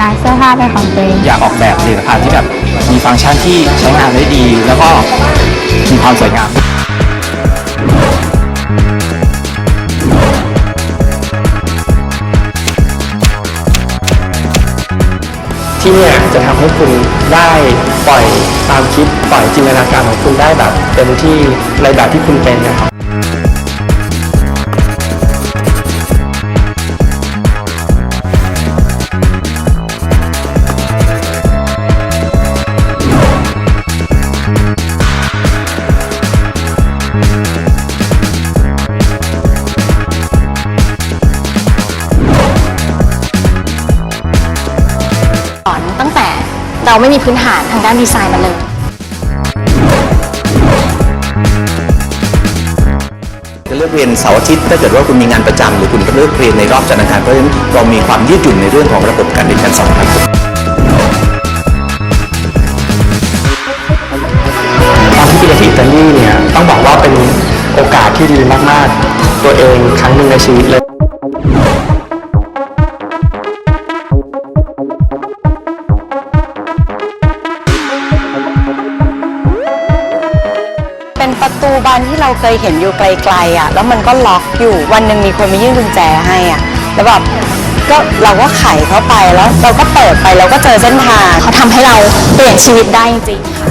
ร้านเสื้อผ้าเป็นของตัวเองอยากออกแบบผลิตภัณฑ์ที่แบบมีฟังก์ชันที่ใช้งานได้ดี แล้วก็มีความสวยงาม ที่เนี่ยจะทำให้คุณได้ปล่อยความคิดปล่อยจินตนาการของคุณได้แบบเต็มที่ในแบบที่คุณเป็นนะครับ เราไม่มีพื้นฐานทางด้านดีไซน์มาเลย จะเลือกเรียนเสาร์อาทิตย์ถ้าเกิดว่าคุณมีงานประจำหรือคุณก็เลือกเรียนในรอบจันทร์อังคารเพราะฉะนั้นเรามีความยืดหยุ่นในเรื่องของระบบการเรียนการสอนครับตอนที่ไปเรียนที่อิตาลีเนี่ยต้องบอกว่าเป็นโอกาสที่ดีมากๆ ตัวเองครั้งหนึ่งในชีวิตเลย ตูบานที่เราเคยเห็นอยู่ไกลๆอะ แล้วมันก็ล็อกอยู่วันหนึ่งมีคนมายื่นกุญแจให้อะแล้วแบบก็เราก็ไขเข้าไปแล้วเราก็เปิดไปเราก็เจอเส้นทางเขาทำให้เราเปลี่ยนชีวิตได้จริงๆค่ะ